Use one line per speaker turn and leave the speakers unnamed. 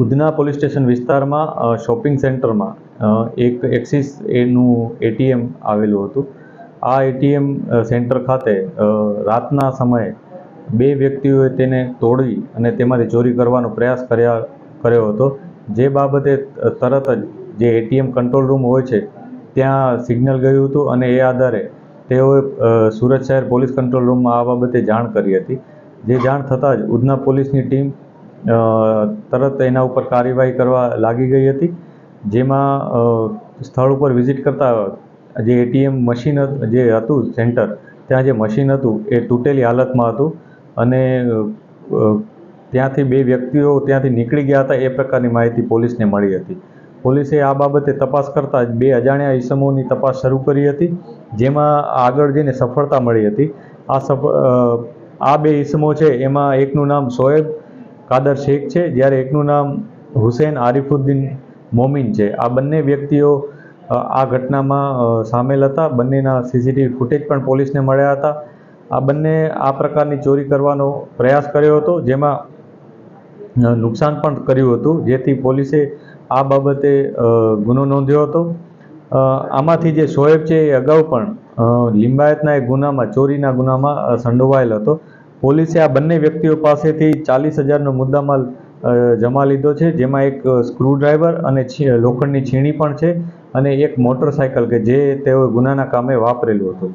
Udhna police station વિસ્તારમાં shopping સેન્ટરમાં એક એક્સિસ એનું એટીએમ આવેલું હતું. આ એટીએમ સેન્ટર ખાતે રાતના સમયે બે વ્યક્તિઓએ તેને તોડી અને તેમાંથી ચોરી કરવાનો પ્રયાસ કર્યા, કર્યો હતો. જે બાબતે તરત જ જે એટીએમ કંટ્રોલ રૂમ હોય છે, ત્યાં સિગ્નલ ગયું હતું અને એ આધારે તેઓએ સુરત શહેર પોલીસ કંટ્રોલ રૂમમાં આ બાબતે જાણ કરી હતી. જે જાણ થતાં જ ઉધના પોલીસની ટીમ તરત એના ઉપર કાર્યવાહી કરવા લાગી ગઈ હતી, જેમાં સ્થળ ઉપર વિઝિટ કરતા જે એટીએમ મશીન જે હતું સેન્ટર ત્યાં જે મશીન હતું, એ તૂટેલી હાલતમાં હતું અને ત્યાંથી બે વ્યક્તિઓ ત્યાંથી નીકળી ગયા હતા, એ પ્રકારની માહિતી પોલીસને મળી હતી. પોલીસે આ બાબતે તપાસ કરતાં જ બે અજાણ્યા ઈસમોની તપાસ શરૂ કરી હતી, જેમાં આગળ જઈને સફળતા મળી હતી. આ સફ આ બે ઈસમો છે, એમાં એકનું નામ શોએબ કાદર શેખ છે, જ્યારે એકનું નામ હુસેન આરિફુદ્દીન મોમિન છે. આ બંને વ્યક્તિઓ આ ઘટનામાં સામેલ હતા. બંનેના સીસીટીવી ફૂટેજ પણ પોલીસને મળ્યા હતા. આ બંને આ પ્રકારની ચોરી કરવાનો પ્રયાસ કર્યો હતો, જેમાં નુકસાન પણ કર્યું હતું, જેથી પોલીસે આ બાબતે ગુનો નોંધ્યો હતો. આમાંથી જે શોએબ છે એ અગાઉ પણ લિંબાયતના એક ગુનામાં, ચોરીના ગુનામાં સંડોવાયેલ હતો. પોલીસે આ બંને વ્યક્તિઓ પાસેથી ચાલીસ હજારનો મુદ્દામાલ જમા લીધો છે. જેમાં એક સ્ક્રૂડ્રાઈવર અને લોખંડની છીણી પણ છે અને એક મોટરસાયકલ કે જે તેઓ ગુનાના કામે વાપરેલું હતું.